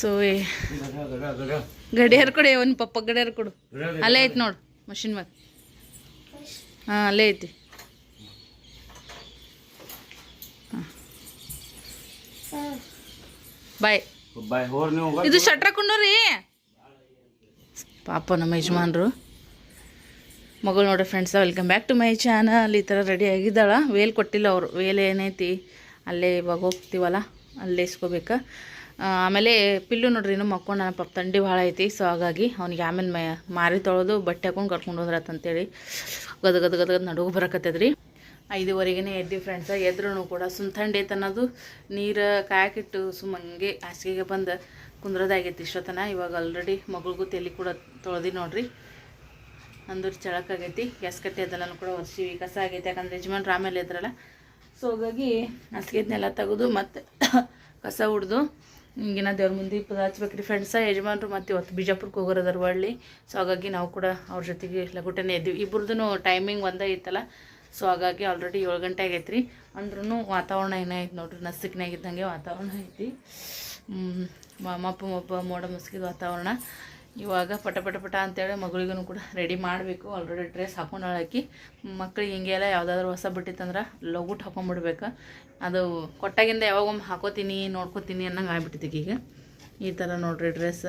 So ಗಡಿಯಾರ ಕೊಡು ಒಂದು ಪಪ್ಪ ಗಡಿಯಾರ ಕೊಡು. ಅಲ್ಲೇ ಐತಿ ನೋಡು, ಮಷಿನ್ ಮ್ಯಾಗ ಹಾಂ, ಅಲ್ಲೇ ಐತಿ. ಬಾಯ್. ಇದು ಶಟ್ರ ಕುಂಡ್ರಿ? ಪಾಪ ನಮ್ಮ ಯಜಮಾನ್ರು. ಮಗಳು ನೋಡ್ರಿ friends welcome back to my channel ಈ ಥರ ರೆಡಿ ಆಗಿದ್ದಾಳ. ವೇಲ್ ಕೊಟ್ಟಿಲ್ಲ ಅವರು. ವೇಲ್ ಏನೈತಿ? ಅಲ್ಲೇ ಇವಾಗ ಹೋಗ್ತೀವಲ್ಲ? ಅಲ್ಲೇ ಇಸ್ಕೋಬೇಕು. ಆಮೇಲೆ ಪಿಲ್ಲು ನೋಡ್ರಿ ಇನ್ನೂ ಮಕ್ಕೊಂಡು ನನ್ನ ಪಾಪ ತಂಡಿ ಭಾಳ ಐತಿ ಸೊ ಹಾಗಾಗಿ ಅವ್ನಿಗೆ ಆಮೇಲೆ ಮೈ ಮಾರಿ ತೊಳೆದು ಬಟ್ಟೆ ಹಾಕೊಂಡು ಕರ್ಕೊಂಡು ಹೋದ್ರತ್ತಂತೇಳಿ ಗದ ಗದ ಗದ ಗದ ನಡುಗು ಬರಕತ್ತದ್ರಿ. ಐದುವರೆಗೆ ಎದ್ದಿ ಫ್ರೆಂಡ್ಸ ಎದ್ರೂ ಕೂಡ ಸುಮ್ ಥಂಡಿ ಐತೆ ನೀರು ಕಾಯಕಿಟ್ಟು ಸುಮ್ ಹಂಗೆ ಹಾಸಿಗೆಗೆ ಬಂದು ಕುಂದ್ರದಾಗೈತಿ ಇಷ್ಟೊತ್ತನ. ಇವಾಗ ಆಲ್ರೆಡಿ ಮಗಳಿಗೂ ತೆಲಿ ಕೂಡ ತೊಳೆದಿ ನೋಡ್ರಿ. ಅಂದ್ರೆ ಚಳಕಾಗೈತಿ, ಗ್ಯಾಸ್ ಕಟ್ಟಿ ಅದೆಲ್ಲ ಕೂಡ ಒರೆಸಿವಿ. ಕಸ ಆಗೈತಿ, ಯಾಕಂದ್ರೆ ಯಜಮಾನ್ರು ಆಮೇಲೆ ಇದ್ರಲ್ಲ ಸೊ ಹಾಗಾಗಿ ಹಾಸಿಗೆದನ್ನೆಲ್ಲ ತೆಗೆದು ಮತ್ತೆ ಕಸ ಹೊಡ್ದು ಹಿಂಗಿನ ದೇವ್ರ ಮುಂದೆ ಹಚ್ಬೇಕು ಹಚ್ಬೇಕ್ರಿ. ಫ್ರೆಂಡ್ಸ ಯಜಮಾನ್ರು ಮತ್ತು ಇವತ್ತು ಬಿಜಾಪುರಕ್ಕೆ ಹೋಗೋರದಾರ ಹೊಳ್ಳಿ ಸೊ ಹಾಗಾಗಿ ನಾವು ಕೂಡ ಅವ್ರ ಜೊತೆಗೆ ಲಗುಟನೆ ಇದ್ವಿ ಇಬ್ಬರದ್ದು ಟೈಮಿಂಗ್ ಒಂದೇ ಇತ್ತಲ್ಲ ಸೊ ಹಾಗಾಗಿ ಆಲ್ರೆಡಿ ಏಳು ಗಂಟೆ ಆಗೈತೆ ರೀ ಅಂದ್ರೂ ವಾತಾವರಣ ಏನಾಯ್ತು ನೋಡ್ರಿ. ನಸಿಕ್ನಾಗಿದ್ದಂಗೆ ವಾತಾವರಣ ಐತಿ. ಹ್ಮ್, ಮ- ಮಪ್ಪ ಮಪ್ಪ ಮೋಡ ಮುಸ್ಕಿದ ವಾತಾವರಣ. ಇವಾಗ ಪಟ ಪಟ ಪಟ ಅಂತೇಳಿ ಮಗಳಿಗೂ ಕೂಡ ರೆಡಿ ಮಾಡಬೇಕು. ಆಲ್ರೆಡಿ ಡ್ರೆಸ್ ಹಾಕೊಂಡು ಹಾಕಿ. ಮಕ್ಳಿಗೆ ಹಿಂಗೆಲ್ಲ ಯಾವುದಾದ್ರೂ ಹೊಸ ಬಿಟ್ಟಿತ್ತಂದ್ರೆ ಲಗುಟ್ ಹಾಕೊಂಡ್ಬಿಡ್ಬೇಕು ಅದು ಕೊಟ್ಟಾಗಿಂದ ಯಾವಾಗೊಮ್ಮೆ ಹಾಕೋತೀನಿ, ನೋಡ್ಕೋತೀನಿ ಅನ್ನಂಗೆ ಆಗ್ಬಿಟ್ಟಿದ್ದಕ್ಕೆ ಈಗ. ಈ ಥರ ನೋಡಿರಿ ಡ್ರೆಸ್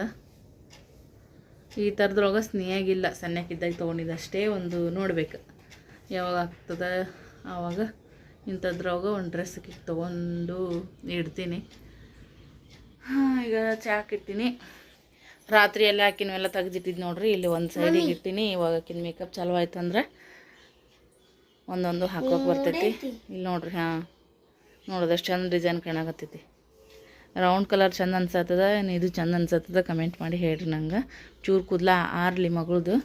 ಈ ಥರದ್ರೊಳಗೆ ಸ್ನೇಹಾಗಿಲ್ಲ. ಸಣ್ಣಕ್ಕಿದ್ದಾಗ ತೊಗೊಂಡಿದ್ದು ಅಷ್ಟೇ ಒಂದು ನೋಡ್ಬೇಕು. ಯಾವಾಗ ಆಗ್ತದೆ? ಆವಾಗ ಇಂಥದ್ರೊಳಗೆ ಒಂದು ಡ್ರೆಸ್ ತೊಗೊಂಡು ಇಡ್ತೀನಿ. ಈಗ ಚಾಕ್ ಇಟ್ಟಿನಿ ರಾತ್ರಿ ಎಲ್ಲ ಹಾಕಿನವೆಲ್ಲ ತೆಗ್ದಿಟ್ಟಿದ್ದು ನೋಡ್ರಿ, ಇಲ್ಲಿ ಒಂದು ಸೈಡಿಗೆ ಇಟ್ಟಿನಿ. ಇವಾಗ ಆಕಿನ ಮೇಕಪ್ ಚಾಲು ಆಯ್ತು ಅಂದ್ರೆ ಒಂದೊಂದು ಹಾಕೋಕೆ ಬರ್ತೈತಿ. ಇಲ್ಲಿ ನೋಡ್ರಿ, ಹಾಂ. ನೋಡೋದಷ್ಟು ಚಂದ ಡಿಸೈನ್ ಕಾಣಕತ್ತೈತಿ. ರೌಂಡ್ ಕಲರ್ ಚಂದ ಅನ್ಸತ್ತದ? ಏನು ಇದು ಚಂದ ಅನ್ಸತ್ತದ? ಕಮೆಂಟ್ ಮಾಡಿ ಹೇಳ್ರಿ ನಂಗೆ. ಚೂರು ಕೂದಲ ಆರ್ಲಿ ಮಗಳದು.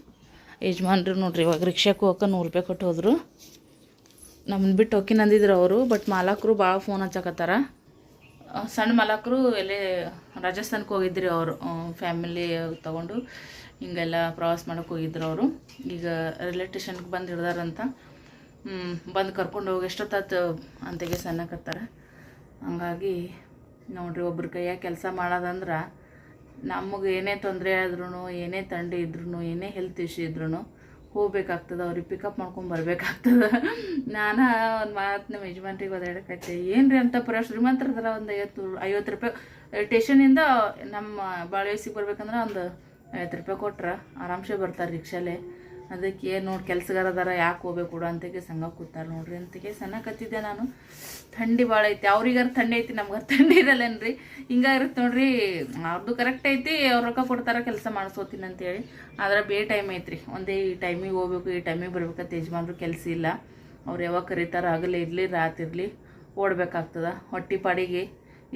ಯಜಮಾನ್ರು ನೋಡ್ರಿ, ಇವಾಗ ರಿಕ್ಷಾಕ್ಕೆ ಹೋಗಕ್ಕೆ ನೂರು ರೂಪಾಯಿ ಕೊಟ್ಟು ಹೋದರು. ನಮ್ಮನ್ನು ಬಿಟ್ಟು ಹೋಗಿ ಅಂದಿದ್ರು ಅವರು ಬಟ್ ಮಾಲಕರು ಭಾಳ ಫೋನ್ ಹಚ್ಚಕತ್ತಾರ. ಸಣ್ಣ ಮಲಕರು ಎಲ್ಲೇ ರಾಜಸ್ಥಾನಕ್ಕೆ ಹೋಗಿದ್ರಿ ಅವರು ಫ್ಯಾಮಿಲಿ ತಗೊಂಡು ಹಿಂಗೆಲ್ಲ ಪ್ರವಾಸ ಮಾಡೋಕೆ ಹೋಗಿದ್ರು ಅವರು. ಈಗ ರೈಲ್ವೆ ಬಂದು ಹಿಡ್ದಾರಂತ ಬಂದು ಕರ್ಕೊಂಡು ಹೋಗಿ ಎಷ್ಟೊತ್ತಾತು ಅಂತೆಗೆ ಸಣ್ಣಕತ್ತಾರ ಹಂಗಾಗಿ ನೋಡ್ರಿ ಒಬ್ರ ಕೈಯಾಗ ಕೆಲಸ ಮಾಡೋದಂದ್ರೆ ನಮಗೆ ಏನೇ ತೊಂದರೆ ಆದ್ರೂ ಏನೇ ಥಂಡಿ ಇದ್ರೂ ಏನೇ ಹೆಲ್ತ್ ಇಶ್ಯೂ ಇದ್ರೂ ಹೋಗ್ಬೇಕಾಗ್ತದೆ, ಅವ್ರಿಗೆ ಪಿಕಪ್ ಮಾಡ್ಕೊಂಡು ಬರಬೇಕಾಗ್ತದೆ. ನಾನು ಒಂದು ಮಾತು ನಮ್ಮ ಯಜಮಾನ್ರಿಗೆ ಒದಾಡಕೈತೆ ಏನು ರೀ ಅಂತ ಪುರ ಶ್ರೀಮಂತರದಲ್ಲ ಒಂದು ಐವತ್ತು ಐವತ್ತು ರೂಪಾಯಿ ಟೇಷನಿಂದ ನಮ್ಮ ಬಾಳೆಸಿಗೆ ಬರ್ಬೇಕಂದ್ರೆ ಒಂದು ಐವತ್ತು ರೂಪಾಯಿ ಕೊಟ್ರೆ, ಆರಾಮ್ಸೆ ಬರ್ತಾರೆ ರಿಕ್ಷಾಲೆ. ಅದಕ್ಕೆ ಏನು ನೋಡಿ ಕೆಲಸಗಾರದಾರ ಯಾಕೆ ಹೋಗ್ಬೇಕು ಕೂಡ ಅಂತಕ್ಕೆ ಸಂಘ ಕೂತಾರೆ ನೋಡ್ರಿ. ಅಂತಕ್ಕೆ ಸಣ್ಣ ಕತ್ತಿದ್ದೆ ನಾನು. ಥಂಡಿ ಭಾಳ ಐತಿ. ಅವ್ರಿಗಾರ ಥಂಡಿ ಐತಿ ನಮ್ಗಾರ ಥಂಡಿ ಇರಲ್ಲೇನ್ರಿ? ಹಿಂಗ ಇರುತ್ತೆ ನೋಡ್ರಿ ಅವ್ರದ್ದು ಕರೆಕ್ಟ್ ಐತಿ, ಅವ್ರು ರೊಕ್ಕ ಕೊಡ್ತಾರ, ಕೆಲಸ ಮಾಡಿಸೋತೀನಿ ಅಂತೇಳಿ ಆದ್ರೆ ಬೇ ಟೈಮ್ ಐತ್ರಿ. ಒಂದೇ ಈ ಟೈಮಿಗೆ ಹೋಗ್ಬೇಕು, ಈ ಟೈಮಿಗೆ ಬರ್ಬೇಕಂತ ಯಜಮಾನ್ರು ಕೆಲಸ ಇಲ್ಲ. ಅವ್ರು ಯಾವಾಗ ಕರೀತಾರ ಆಗಲೇ ಇರಲಿ, ರಾತ್ರಿ ಇರಲಿ, ಓಡ್ಬೇಕಾಗ್ತದ. ಹೊಟ್ಟಿ ಪಾಡಿಗೆ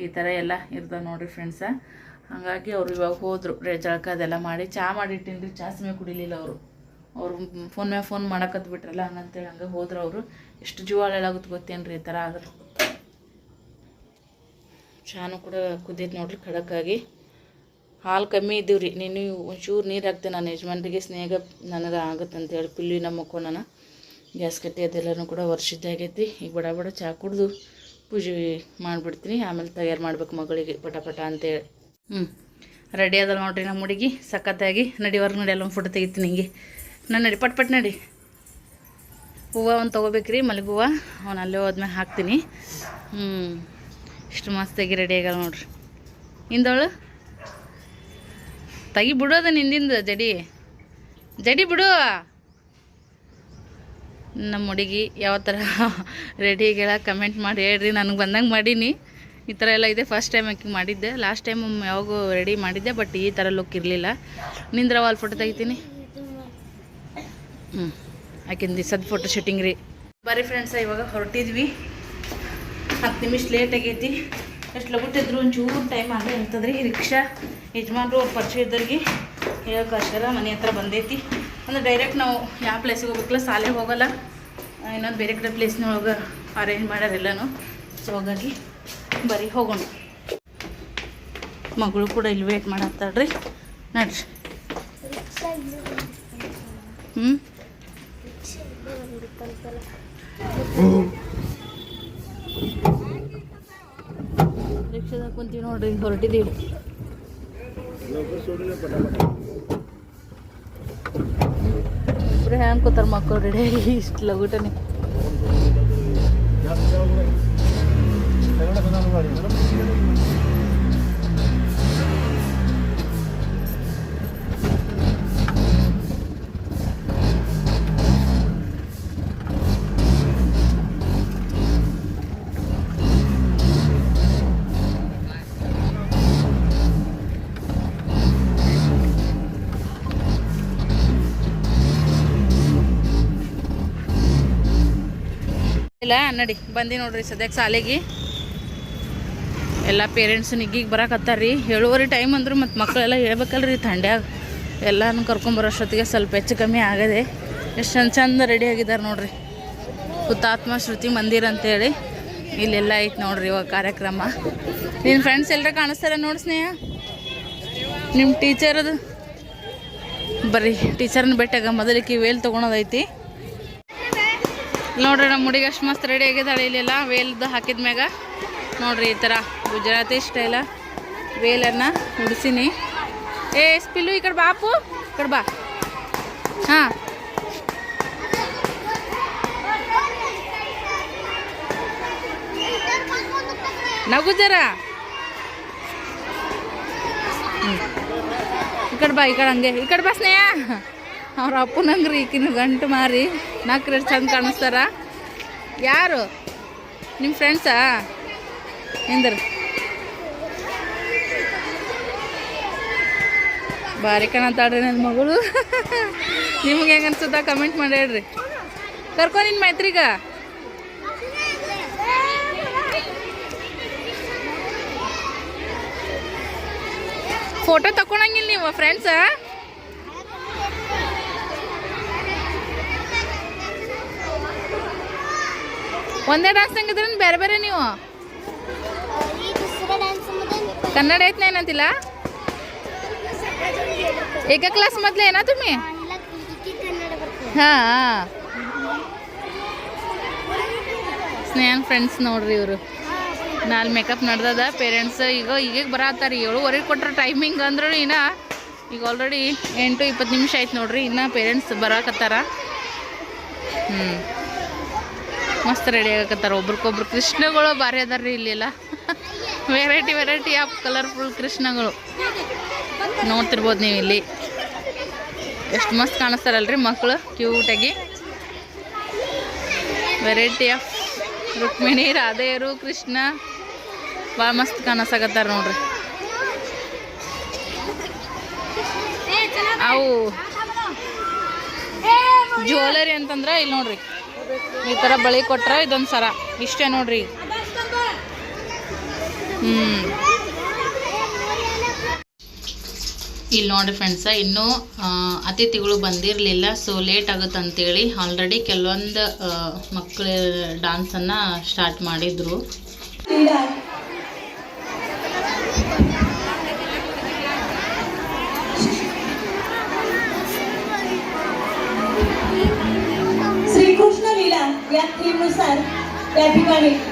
ಈ ಥರ ಎಲ್ಲ ಇರ್ತದೆ ನೋಡ್ರಿ ಫ್ರೆಂಡ್ಸ ಹಾಗಾಗಿ ಅವ್ರು ಇವಾಗ ಹೋದರು ಜಳಕ ಅದೆಲ್ಲ ಮಾಡಿ. ಚಹಾ ಮಾಡಿಟ್ಟಿನಿ ರೀ ಚಹಾ ಸಮಯ ಕುಡಿಲಿಲ್ಲ ಅವರು. ಅವ್ರು ಫೋನ್ ಮ್ಯಾಗ ಫೋನ್ ಮಾಡಕತ್ ಬಿಟ್ರಲ್ಲ ಹಂಗಂತೇಳಿ ಹಂಗೆ ಹೋದ್ರೆ ಅವರು. ಎಷ್ಟು ಜೀವಾಳ ಹೇಳಾಗುತ್ತೆ ಗೊತ್ತೇನ್ರಿ ಈ ಥರ ಆದ್ರೆ. ಚಾನು ಕೂಡ ಕುದೀತು ನೋಡ್ರಿ ಖಡಕ್ಕಾಗಿ. ಹಾಲು ಕಮ್ಮಿ ಇದ್ದೀವಿ ರೀ ನೀನು ಒಂಚೂರು ನೀರು ಹಾಕ್ತೆ ನಾನು ಯಜಮಾನ್ರಿಗೆ, ಸ್ನೇಹ ನನಗೆ ಆಗುತ್ತೆ ಅಂತೇಳಿ ಪಿಲ್ಲಿ ನಮ್ಮ ಮಕ್ಕೋಣ ಗ್ಯಾಸ್ ಕಟ್ಟಿ ಅದೆಲ್ಲನೂ ಕೂಡ ವರ್ಷದ್ದಾಗೈತಿ ಈಗ ಬಡ ಬಡ ಚಹಾ ಕುಡಿದು ಪೂಜೆ ಮಾಡಿಬಿಡ್ತೀನಿ. ಆಮೇಲೆ ತಯಾರು ಮಾಡ್ಬೇಕು ಮಗಳಿಗೆ ಪಟ ಪಟ ಅಂತೇಳಿ. ಹ್ಞೂ ರೆಡಿ ಅದಲ್ಲ ನೋಡ್ರಿ ನಮ್ಮ ಹುಡುಗಿ. ಸಖತ್ತಾಗಿ ನಡಿವರ್ಗ ನಡಿ ಒಂದು ಫೋಟೋ ತೆಗಿತೀನಿ ಹಿಂಗೆ. ನಾನು ನಡಿ ಪಟ್ ಪಟ್ ನಡಿ. ಹೂವು ಒಂದು ತೊಗೋಬೇಕ್ರಿ, ಮಲ್ಲಿಗೆ ಹೂವು. ಅವ್ನು ಅಲ್ಲೇ ಹೋದ್ಮೇಲೆ ಹಾಕ್ತೀನಿ. ಹ್ಞೂ ಇಷ್ಟು ಮಸ್ತಾಗಿ ರೆಡಿ ಆಗಲ್ಲ ನೋಡ್ರಿ. ಹಿಂದವಳು ತೆಗಿ ಬಿಡೋದ ನಿಂದಿಂದ, ಜಡಿ. ಜಡಿ ಬಿಡು. ನಮ್ಮ ಹುಡುಗಿ ಯಾವ ಥರ ರೆಡಿ ಆಗ್ಯಾಳ ಕಮೆಂಟ್ ಮಾಡಿ ಹೇಳ್ರಿ. ನನಗೆ ಬಂದಂಗೆ ಮಾಡೀನಿ. ಈ ಥರ ಎಲ್ಲ ಇದೆ. ಫಸ್ಟ್ ಟೈಮ್ ಆಕಿ ಮಾಡಿದ್ದೆ. ಲಾಸ್ಟ್ ಟೈಮ್ ಯಾವಾಗೂ ರೆಡಿ ಮಾಡಿದ್ದೆ ಬಟ್ ಈ ಥರ ಲುಕ್ ಇರಲಿಲ್ಲ. ನಿಂದ್ರವ ಅಲ್ಲಿ ಫೋಟೋ ತೆಗಿತೀನಿ. ಹ್ಞೂ ಆಕಿಂದ ದಿಸದ ಫೋಟೋ ಶೂಟಿಂಗ್ ರೀ. ಬರೀ ಫ್ರೆಂಡ್ಸ ಇವಾಗ ಹೊರಟಿದ್ವಿ. ಹತ್ತು ನಿಮಿಷ ಲೇಟ್ ಆಗೈತಿ. ಎಷ್ಟು ಲಗುಟ್ಟಿದ್ರು ಒಂಚೂರು ಟೈಮ್ ಆಗೇ ಇರ್ತದ್ರಿ. ರಿಕ್ಷಾ ಯಜಮಾನ್ರು ಅವ್ರ ಪರಿಚಯ ಇದ್ದವ್ರಿಗೆ ಹೇಳೋಕ್ಕೋಸ್ಕರ ಮನೆ ಹತ್ರ ಬಂದೈತಿ. ಅಂದ್ರೆ ಡೈರೆಕ್ಟ್ ನಾವು ಯಾವ ಪ್ಲೇಸಿಗೆ ಹೋಗ್ಬೇಕಲ್ಲ ಸಾಲೆ ಹೋಗಲ್ಲ. ಇನ್ನೊಂದು ಬೇರೆ ಕಡೆ ಪ್ಲೇಸ್ನೊಳಗೆ ಅರೇಂಜ್ ಮಾಡ್ಯಾರ ಎಲ್ಲನೂ. ಸೊ ಹಾಗಾಗಿ ಬರೀ ಹೋಗೋಣ. ಮಗಳು ಕೂಡ ಇಲ್ಲಿ ವೇಟ್ ಮಾಡತ್ತಾಳ್ರಿ. ನಡ್ರಿ. ಹ್ಞೂ ರಿಕ್ಷಾದಾಗ ಕುಂತೀವಿ ನೋಡ್ರಿ ಹೊರಟಿದ್ದೀವಿ. ಇಬ್ರು ಹ್ಯಾಂಗೆ ಕೂತಾರ ಮಕ್ಕಳು ರೆಡಿಯಾಗಿ ಇಷ್ಟು ಲಗುಟನೆ ಇಲ್ಲ, ನಡಿ, ಬಂದಿ ನೋಡ್ರಿ ಸದ್ಯಕ್ಕೆ ಶಾಲೆಗೆ. ಎಲ್ಲ ಪೇರೆಂಟ್ಸ್ ನಿಗ್ಗಿಗೆ ಬರಕತ್ತಾರ್ರಿ ಏಳುವರೆ ಟೈಮ್ ಅಂದ್ರೆ ಮತ್ತು ಮಕ್ಕಳೆಲ್ಲ ಹೇಳ್ಬೇಕಲ್ರಿ ಥಂಡ್ಯಾಗ ಎಲ್ಲಾನು ಕರ್ಕೊಂಬರೋಷ್ಟೊತ್ತಿಗೆ ಸ್ವಲ್ಪ ಹೆಚ್ಚು ಕಮ್ಮಿ ಆಗದೆ ಎಷ್ಟು ಚಂದ ರೆಡಿ ಆಗಿದ್ದಾರೆ ನೋಡ್ರಿ. ಹುತಾತ್ಮ ಶ್ರುತಿ ಮಂದಿರ ಅಂತೇಳಿ ಇಲ್ಲೆಲ್ಲ ಐತೆ ನೋಡ್ರಿ ಇವಾಗ ಕಾರ್ಯಕ್ರಮ. ನಿನ್ನ ಫ್ರೆಂಡ್ಸ್ ಎಲ್ಲರ ಕಾಣಿಸ್ತಾರ ನೋಡಿ ಸ್ನೇಹ? ನಿಮ್ಮ ಟೀಚರದು ಬರ್ರಿ ಟೀಚರ್ನ ಬೆಟ್ಟಾಗ ಮೊದಲಿಗೆ ವೇಲ್ ತೊಗೊಳೋದೈತಿ ನೋಡ್ರಿ ನಮ್ಮ ಹುಡುಗಿ ಅಷ್ಟು ಮಸ್ತ್ ರೆಡಿ ಆಗಿದ್ದಾಳೆ ಇಲ್ಲೆಲ್ಲ ವೇಲ್ದು ಹಾಕಿದ ಮ್ಯಾಗ. ನೋಡ್ರಿ ಈ ಥರ ಗುಜರಾತಿ ಸ್ಟೈಲ ವೇಲನ್ನು ಉಡಿಸಿನಿ. ಏ, ಸ್ಪಿಲ್ಲು ಈ ಕಡೆ ಬಾಪು ಈ ಕಡೆ ಬಾ. ಹಾಂ. ನಗು ಜರ. ಈ ಕಡೆ ಬಾ, ಈ ಕಡೆ ಹಂಗೆ, ಈ ಕಡೆ ಬಾ ಸ್ನೇಹ. ಅವ್ರ ಅಪ್ಪನಂಗ್ರಿ ಈಕಿನ ಗಂಟು ಮಾರಿ ನಾಲ್ಕು ಚಂದ ಕಾಣಿಸ್ತಾರ. ಯಾರು? ನಿಮ್ಮ ಫ್ರೆಂಡ್ಸಾ ಎಂದ್ರ ಭಾರಿ ಕಾಣತ್ತಾಳ್ರಿ ನನ್ನ ಮಗಳು. ನಿಮ್ಗೆ ಹೆಂಗೆ ಅನ್ಸುತ್ತ ಕಮೆಂಟ್ ಮಾಡಿ ಹೇಳ್ರಿ. ಕರ್ಕೊ ನಿನ್ನ ಮೈತ್ರಿಗ. ಫೋಟೋ ತಕೊಳಂಗಿಲ್ಲ ನೀವು ಫ್ರೆಂಡ್ಸಾ ಒಂದೇ ಡ್ಯಾನ್ಸ್ ಹಂಗಿದ್ರೆ ಬೇರೆ ಬೇರೆ ನೀವು? ಕನ್ನಡ ಐತ್ನ ಏನಂತಿಲ್ಲ? ಏಕ ಕ್ಲಾಸ್ ಮೊದ್ಲು ಏನ ತುಮಿ ಹಾ ಸ್ನೇಹನ್ ಫ್ರೆಂಡ್ಸ್ ನೋಡ್ರಿ ಇವರು. ನಾಲ್ ಮೇಕಪ್ ನಡ್ದದ ಪೇರೆಂಟ್ಸ್ ಈಗ ಈಗ ಬರತ್ತಾರ ಏಳುವರೆಗೆ ಕೊಟ್ರ ಟೈಮಿಂಗ್ ಅಂದ್ರೂ ಇನ್ನ ಈಗ ಆಲ್ರೆಡಿ ಎಂಟು ಇಪ್ಪತ್ತು ನಿಮಿಷ ಆಯ್ತು ನೋಡ್ರಿ, ಇನ್ನ ಪೇರೆಂಟ್ಸ್ ಬರಕತ್ತಾರ. ಹ್ಞೂ ಮಸ್ತ್ ರೆಡಿ ಆಗಕತ್ತಾರ. ಒಬ್ರಿಗೊಬ್ರು ಕೃಷ್ಣಗಳು ಭಾರಿ ಅದಾರ್ರಿ ಇಲ್ಲೆಲ್ಲ. ವೆರೈಟಿ ವೆರೈಟಿ ಆಫ್ ಕಲರ್ಫುಲ್ ಕೃಷ್ಣಗಳು. ನೋಡ್ತಿರ್ಬೋದು ನೀವು ಇಲ್ಲಿ. ಎಷ್ಟು ಮಸ್ತ್ ಕಾಣಿಸ್ತಾರಲ್ರಿ ಮಕ್ಕಳು ಕ್ಯೂಟಾಗಿ ವೆರೈಟಿ ಆಫ್ ರುಕ್ಮಿಣಿ ರಾಧೆಯರು ಕೃಷ್ಣ. ಭಾಳ ಮಸ್ತ್ ಕಾಣಿಸಕತ್ತಾರ ನೋಡ್ರಿ. ಅವು ಜ್ಯುವೆಲರಿ ಅಂತಂದ್ರೆ ಇಲ್ಲಿ ನೋಡ್ರಿ. ಈ ತರ ಬಳಿ ಕೊಟ್ರ ಇದೊಂದು ಸರ. ಇಷ್ಟೇ ನೋಡ್ರಿ. ಹ್ಞೂ ಇಲ್ಲಿ ನೋಡಿ ಫ್ರೆಂಡ್ಸ ಇನ್ನೂ ಅತಿಥಿಗಳು ಬಂದಿರಲಿಲ್ಲ ಸೊ ಲೇಟ್ ಆಗುತ್ತೆ ಅಂತೇಳಿ ಆಲ್ರೆಡಿ ಕೆಲವೊಂದು ಮಕ್ಕಳ ಡಾನ್ಸನ್ನು ಸ್ಟಾರ್ಟ್ ಮಾಡಿದರು. আমি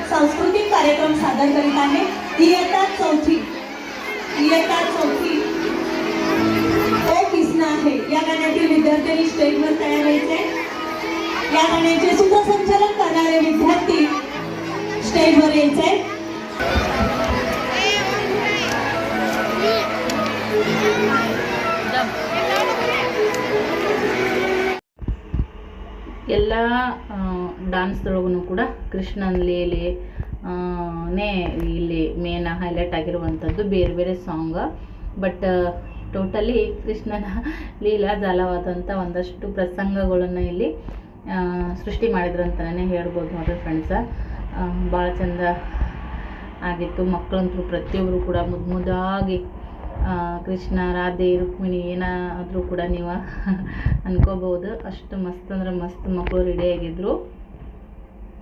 ಡಾನ್ಸ್ದೊಳಗೂ ಕೂಡ ಕೃಷ್ಣನ ಲೀಲೆ ನೇ ಇಲ್ಲಿ ಮೇನ್ ಹೈಲೈಟ್ ಆಗಿರುವಂಥದ್ದು ಬೇರೆ ಬೇರೆ ಸಾಂಗ್. ಬಟ್ ಟೋಟಲಿ ಕೃಷ್ಣನ ಲೀಲಾ ಜಾಲವಾದಂಥ ಒಂದಷ್ಟು ಪ್ರಸಂಗಗಳನ್ನು ಇಲ್ಲಿ ಸೃಷ್ಟಿ ಮಾಡಿದ್ರು ಅಂತಲೇ ಹೇಳ್ಬೋದು ನೋಡ್ರಿ ಫ್ರೆಂಡ್ಸ ಭಾಳ ಚಂದ ಆಗಿತ್ತು. ಮಕ್ಕಳಂತೂ ಪ್ರತಿಯೊಬ್ಬರು ಕೂಡ ಮುದ್ದು ಮುದ್ದಾಗಿ ಕೃಷ್ಣ, ರಾಧೆ, ರುಕ್ಮಿಣಿ ಏನಾದರೂ ಕೂಡ ನೀವು ಅಂದ್ಕೋಬೋದು ಅಷ್ಟು ಮಸ್ತ್ ಅಂದ್ರೆ ಮಸ್ತ್ ಮಕ್ಕಳು ರೆಡಿಯಾಗಿದ್ರು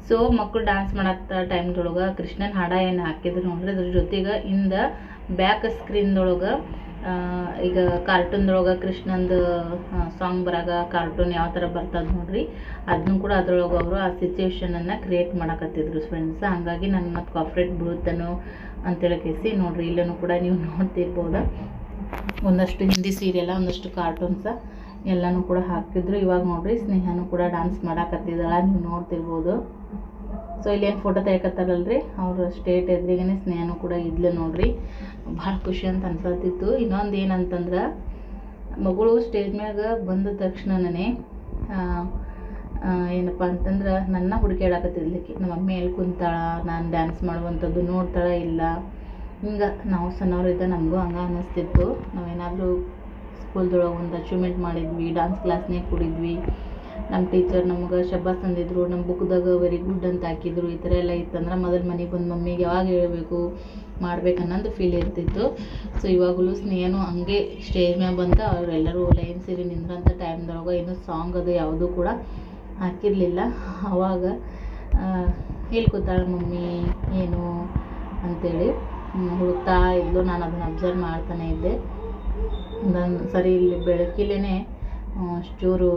ಸೊ ಮಕ್ಕಳು ಡ್ಯಾನ್ಸ್ ಮಾಡತ್ತ ಟೈಮ್ದೊಳಗೆ ಕೃಷ್ಣನ ಹಾಡ ಏನು ಹಾಕಿದ್ರು ನೋಡ್ರಿ, ಅದ್ರ ಜೊತೆಗೆ ಇಂದ ಬ್ಯಾಕ್ ಸ್ಕ್ರೀನ್ದೊಳಗೆ ಈಗ ಕಾರ್ಟೂನ್ದೊಳಗೆ ಕೃಷ್ಣಂದು ಸಾಂಗ್ ಬರಾಗ ಕಾರ್ಟೂನ್ ಯಾವ ಥರ ಬರ್ತದೆ ನೋಡ್ರಿ ಅದನ್ನು ಕೂಡ ಅದ್ರೊಳಗೆ ಅವರು ಆ ಸಿಚುವೇಶನನ್ನು ಕ್ರಿಯೇಟ್ ಮಾಡಕತ್ತಿದ್ರು ಫ್ರೆಂಡ್ಸ್ ಹಾಗಾಗಿ ನನ್ನ ಮತ್ತು ಕಾಫ್ರೇಟ್ ಬೀಳುತ್ತನೋ ಅಂತೇಳಿ ಕೇಸಿ ನೋಡ್ರಿ ಇಲ್ಲೂ ಕೂಡ ನೀವು ನೋಡ್ತಿರ್ಬೋದು. ಒಂದಷ್ಟು ಹಿಂದಿ ಸೀರಿಯಲ್ ಒಂದಷ್ಟು ಕಾರ್ಟೂನ್ಸ ಎಲ್ಲನೂ ಕೂಡ ಹಾಕ್ತಿದ್ರು ಇವಾಗ ನೋಡ್ರಿ, ಸ್ನೇಹನೂ ಕೂಡ ಡಾನ್ಸ್ ಮಾಡಾಕತ್ತಿದ್ದಾಳ, ನೀವು ನೋಡ್ತಿರ್ಬೋದು. ಸೊ ಇಲ್ಲೇನು ಫೋಟೋ ತೆಗಿಕತ್ತಾರಲ್ರಿ ಅವ್ರ ಸ್ಟೇಟ್ ಎದುರಿಗೇನೆ ಸ್ನೇಹನೂ ಕೂಡ ಇದ್ಲು ನೋಡ್ರಿ. ಭಾಳ ಖುಷಿ ಅಂತ ಅನ್ಸತ್ತಿತ್ತು ಇನ್ನೊಂದು ಏನಂತಂದ್ರೆ ಮಗಳು ಸ್ಟೇಜ್ ಮ್ಯಾಗ ಬಂದ ತಕ್ಷಣನೇ ಏನಪ್ಪ ಅಂತಂದ್ರೆ ನನ್ನ ಹುಡುಕಾಡಕತ್ತಿದ್ಲಿಕ್ಕೆ ನಮ್ಮ ಮಮ್ಮಿ ಎಲ್ಲಿ ಕುಂತಾಳ, ನಾನು ಡ್ಯಾನ್ಸ್ ಮಾಡುವಂಥದ್ದು ನೋಡ್ತಾಳ ಇಲ್ಲ. ಹಿಂಗೆ ನಾವು ಸಣ್ಣವರಿದ್ದ ನಮಗೂ ಹಂಗೆ ಅನ್ನಿಸ್ತಿತ್ತು. ನಾವೇನಾದರೂ ಸ್ಕೂಲ್ದೊಳಗೆ ಒಂದು ಅಚೀವ್ಮೆಂಟ್ ಮಾಡಿದ್ವಿ ಡ್ಯಾನ್ಸ್ ಕ್ಲಾಸ್ನೇ ಕೂಡಿದ್ವಿ. ನಮ್ಮ ಟೀಚರ್ ನಮ್ಗೆ ಶಬ್ಬಾಸ್ ಅಂದಿದ್ರು ನಮ್ಮ ಬುಕ್ದಾಗ ವೆರಿ ಗುಡ್ ಅಂತ ಹಾಕಿದ್ರು, ಈ ಥರ ಎಲ್ಲ ಇತ್ತಂದ್ರೆ ಮೊದಲು ಮನೆಗೆ ಬಂದು ಮಮ್ಮಿಗೆ ಯಾವಾಗ ಹೇಳಬೇಕು ಮಾಡ್ಬೇಕು ಅನ್ನೋದು ಫೀಲ್ ಇರ್ತಿತ್ತು. ಸೊ ಇವಾಗಲೂ ಸ್ನೇಹನು ಹಂಗೆ ಸ್ಟೇಜ್ ಮ್ಯಾಗ ಬಂದು ಅವರೆಲ್ಲರೂ ಲೈನ್ ಸೇರಿ ನಿಂದ್ರಂಥ ಟೈಮ್ದೊಳಗೆ ಏನು ಸಾಂಗ್ ಅದು ಯಾವುದೂ ಕೂಡ ಹಾಕಿರಲಿಲ್ಲ. ಅವಾಗ ಹೇಳ್ಕೊತಾಳೆ, ಮಮ್ಮಿ, ಏನು? ಅಂತೇಳಿ. ಹುಡುಕ್ತಾ ಇದ್ಲು, ನಾನು ಅದನ್ನು ಅಬ್ಸರ್ವ್ ಮಾಡ್ತಾನೆ ಇದ್ದೆ. ನಾನು ಸರಿ ಇಲ್ಲಿ ಬೆಳಕಿಲೇನೆ ಚೂರು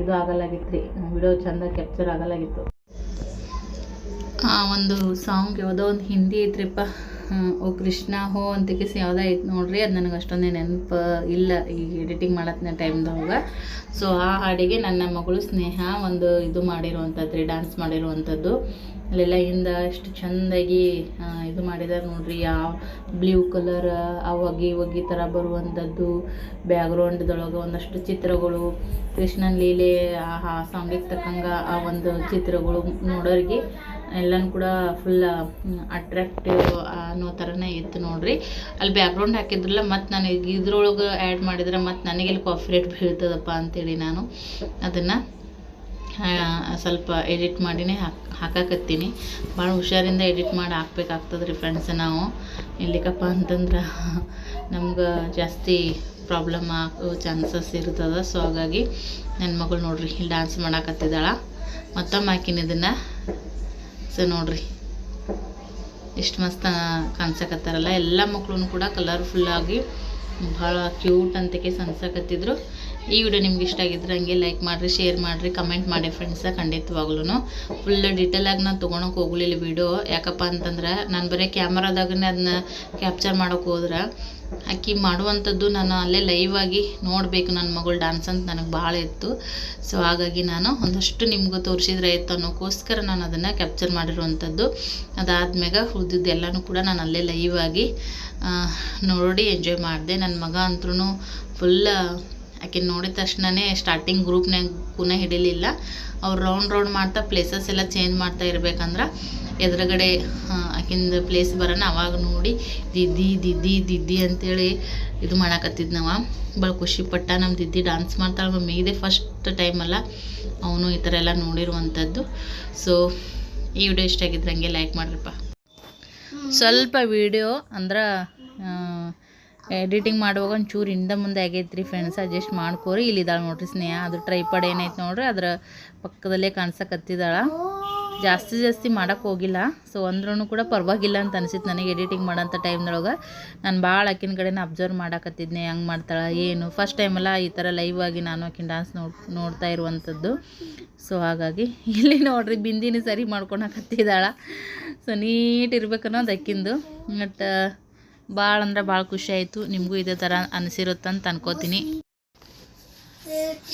ಇದು ಆಗಲಾಗಿತ್ತು ರೀ ವಿಡಿಯೋ ಚಂದ ಕ್ಯಾಪ್ಚರ್ ಆಗಲಾಗಿತ್ತು. ಒಂದು ಸಾಂಗ್ ಯಾವುದೋ ಒಂದು ಹಿಂದಿ ಐತ್ರಿಪ್ಪ ಓ ಕೃಷ್ಣ ಹೋ ಅಂತ ಕಿಸಿ ಯಾವುದೋ ಐತೆ ನೋಡ್ರಿ, ಅದು ನನಗೆ ಅಷ್ಟೊಂದು ನೆನಪು ಇಲ್ಲ ಈ ಎಡಿಟಿಂಗ್ ಮಾಡತ್ತಿನ ಟೈಮ್ದಾಗ ಸೊ ಆ ಹಾಡಿಗೆ ನನ್ನ ಮಗಳು ಸ್ನೇಹ ಒಂದು ಇದು ಮಾಡಿರುವಂಥದ್ದು ರೀ ಡ್ಯಾನ್ಸ್ ಮಾಡಿರುವಂಥದ್ದು ಅಲ್ಲೆಲ್ಲ ಹಿಂದ ಎಷ್ಟು ಚೆಂದಾಗಿ ಇದು ಮಾಡಿದಾರೆ ನೋಡ್ರಿ ಯಾವ ಬ್ಲೂ ಕಲರ್ ಆ ಹೊಗೆ ಹೊಗೆ ಥರ ಬರುವಂಥದ್ದು ಬ್ಯಾಗ್ರೌಂಡ್ದೊಳಗೆ ಒಂದಷ್ಟು ಚಿತ್ರಗಳು, ಕೃಷ್ಣನ ಲೀಲೆ, ಆ ಆ ಸಾಂಗಿಗೆ ತಕ್ಕಂಗೆ ಆ ಒಂದು ಚಿತ್ರಗಳು ನೋಡೋರಿಗೆ ಎಲ್ಲನೂ ಕೂಡ ಫುಲ್ ಅಟ್ರಾಕ್ಟಿವ್ ಅನ್ನೋ ಥರನೇ ಇತ್ತು ನೋಡ್ರಿ. ಅಲ್ಲಿ ಬ್ಯಾಕ್ಗ್ರೌಂಡ್ ಹಾಕಿದ್ರಲ್ಲ, ಮತ್ತು ನನಗೆ ಇದ್ರೊಳಗೆ ಆ್ಯಡ್ ಮಾಡಿದ್ರೆ ಮತ್ತು ನನಗೆಲ್ಲಿ ಕಾಫಿರೇಟ್ ಬೀಳ್ತದಪ್ಪ ಅಂತೇಳಿ ನಾನು ಅದನ್ನು ಸ್ವಲ್ಪ ಎಡಿಟ್ ಮಾಡಿನೇ ಹಾಕ್, ಹಾಕಾಕತ್ತೀನಿ. ಭಾಳ ಹುಷಾರಿಂದ ಎಡಿಟ್ ಮಾಡಿ ಹಾಕ್ಬೇಕಾಗ್ತದೆ ರೀ ಫ್ರೆಂಡ್ಸ್ ನಾವು. ಎಲ್ಲಿಕಪ್ಪ ಅಂತಂದ್ರೆ ನಮ್ಗೆ ಜಾಸ್ತಿ ಪ್ರಾಬ್ಲಮ್ ಆಗೋ ಚಾನ್ಸಸ್ ಇರ್ತದೆ. ಸೊ ಹಾಗಾಗಿ ನನ್ನ ಮಗಳು ನೋಡ್ರಿ, ಇಲ್ಲಿ ಡ್ಯಾನ್ಸ್ ಮಾಡಾಕತ್ತಿದ್ದಾಳೆ. ಮತ್ತೊಮ್ಮೆ ಹಾಕಿನ ಇದನ್ನು. ಸೊ ನೋಡ್ರಿ. ಎಷ್ಟು ಮಸ್ತ್ ಕಾಣ್ಸಕತ್ತಾರಲ್ಲ. ಎಲ್ಲ ಮಕ್ಕಳು ಕೂಡ ಕಲರ್ಫುಲ್ಲಾಗಿ ಭಾಳ ಕ್ಯೂಟ್ ಅಂತಕ್ಕೆ ಅನ್ಸಕತ್ತಿದ್ರು ಈ ವಿಡಿಯೋ ನಿಮ್ಗೆ ಇಷ್ಟ ಆಗಿದ್ರೆ ಹಂಗೆ ಲೈಕ್ ಮಾಡಿರಿ ಶೇರ್ ಮಾಡಿರಿ ಕಮೆಂಟ್ ಮಾಡಿ ಫ್ರೆಂಡ್ಸ ಖಂಡಿತವಾಗ್ಲೂ ಫುಲ್ ಡಿಟೇಲಾಗಿ ನಾನು ತೊಗೊಳಕ್ಕೆ ಹೋಗ್ಲಿಲ್ಲ ವಿಡಿಯೋ ಯಾಕಪ್ಪ ಅಂತಂದ್ರೆ ನಾನು ಬರೀ ಕ್ಯಾಮ್ರಾದಾಗನೇ ಅದನ್ನ ಕ್ಯಾಪ್ಚರ್ ಮಾಡೋಕೆ ಹೋದ್ರೆ ಆಕಿ ಮಾಡುವಂಥದ್ದು ನಾನು ಅಲ್ಲೇ ಲೈವ್ ಆಗಿ ನೋಡಬೇಕು. ನನ್ನ ಮಗಳು ಡ್ಯಾನ್ಸ್ ಅಂತ ನನಗೆ ಭಾಳ ಇತ್ತು. ಸೊ ಹಾಗಾಗಿ ನಾನು ಒಂದಷ್ಟು ನಿಮಗೂ ತೋರಿಸಿದ್ರೆ ಆಯಿತು ಅನ್ನೋಕ್ಕೋಸ್ಕರ ನಾನು ಅದನ್ನು ಕ್ಯಾಪ್ಚರ್ ಮಾಡಿರುವಂಥದ್ದು. ಅದಾದ್ಮ್ಯಾಗ ಉಳಿದಿದ್ದೆಲ್ಲನೂ ಕೂಡ ನಾನು ಅಲ್ಲೇ ಲೈವ್ ಆಗಿ ನೋಡಿ ಎಂಜಾಯ್ ಮಾಡಿದೆ. ನನ್ನ ಮಗ ಅಂತೂ ಫುಲ್ ಆಕೆ ನೋಡಿದ ತಕ್ಷಣನೇ ಸ್ಟಾರ್ಟಿಂಗ್ ಗ್ರೂಪ್ನಾಗ ಕೂನ ಹಿಡಿಲಿಲ್ಲ. ಅವ್ರು ರೌಂಡ್ ರೌಂಡ್ ಮಾಡ್ತಾ ಪ್ಲೇಸಸ್ ಎಲ್ಲ ಚೇಂಜ್ ಮಾಡ್ತಾ ಇರ್ಬೇಕಂದ್ರೆ ಎದುರುಗಡೆ ಆಕಿಂದ ಪ್ಲೇಸ್ ಬರೋಣ ಅವಾಗ ನೋಡಿ ದಿದ್ದಿ ದಿದ್ದಿ ದಿದ್ದಿ ಅಂತೇಳಿ ಇದು ಮಾಡಾಕತ್ತಿದ್ ನಾವು. ಭಾಳ ಖುಷಿ ಪಟ್ಟ ನಮ್ಮ ದಿದ್ದಿ ಡಾನ್ಸ್ ಮಾಡ್ತಾಳೆ ಮಮ್ಮಿ. ಇದೇ ಫಸ್ಟ್ ಟೈಮ್ ಅಲ್ಲ. ಅವನು ಈ ಥರ ಎಲ್ಲ ನೋಡಿರುವಂಥದ್ದು. ಸೊ ಈ ವಿಡಿಯೋ ಇಷ್ಟ ಆಗಿದ್ರೆ ಹಂಗೆ ಲೈಕ್ ಮಾಡ್ರಪ್ಪ. ಸ್ವಲ್ಪ ವಿಡಿಯೋ ಅಂದ್ರೆ ಎಡಿಟಿಂಗ್ ಮಾಡುವಾಗ ಒಂಚೂರು ಹಿಂದೆ ಮುಂದೆ ಆಗೈತ್ರಿ ಫ್ರೆಂಡ್ಸ್ ಅಡ್ಜಸ್ಟ್ ಮಾಡ್ಕೋರಿ. ಇಲ್ಲಿದ್ದಾಳೆ ನೋಡ್ರಿ ಸ್ನೇಹ ಅದು ಟ್ರೈಪಾಡ್ ಏನೈತೆ ನೋಡ್ರಿ, ಅದ್ರ ಪಕ್ಕದಲ್ಲೇ ಕಾಣಿಸಕತ್ತಿದ್ದಾಳೆ ಜಾಸ್ತಿ ಜಾಸ್ತಿ ಮಾಡೋಕ್ಕೆ ಹೋಗಿಲ್ಲ. ಸೊ ಅಂದ್ರೂ ಕೂಡ ಪರವಾಗಿಲ್ಲ ಅಂತ ಅನಿಸಿತ್ತು ನನಗೆ ಎಡಿಟಿಂಗ್ ಮಾಡೋಂಥ ಟೈಮ್ನೊಳಗೆ ನಾನು ಭಾಳ ಆಕಿನ ಕಡೆನೇ ಅಬ್ಸರ್ವ್ ಮಾಡಾಕತ್ತಿದ್ನೆ, ಹಂಗೆ ಮಾಡ್ತಾಳೆ, ಏನು? ಫಸ್ಟ್ ಟೈಮೆಲ್ಲ ಈ ಥರ ಲೈವ್ ಆಗಿ ನಾನು ಆಕಿನ ಡ್ಯಾನ್ಸ್ ನೋಡ್, ನೋಡ್ತಾ ಇರುವಂಥದ್ದು ಸೊ ಹಾಗಾಗಿ ಇಲ್ಲಿ ನೋಡ್ರಿ ಬಿಂದಿನ ಸರಿ ಮಾಡ್ಕೊಳಕತ್ತಿದ್ದಾಳೆ ಸೊ ನೀಟ್ ಇರ್ಬೇಕನ್ನೋದು ಅಕ್ಕಿಂದು. ಬಟ್ ಭಾಳ ಅಂದ್ರೆ ಭಾಳ ಖುಷಿ ಆಯಿತು. ನಿಮಗೂ ಇದೇ ಥರ ಅನಿಸಿರುತ್ತಂತ ಅನ್ಕೋತೀನಿ.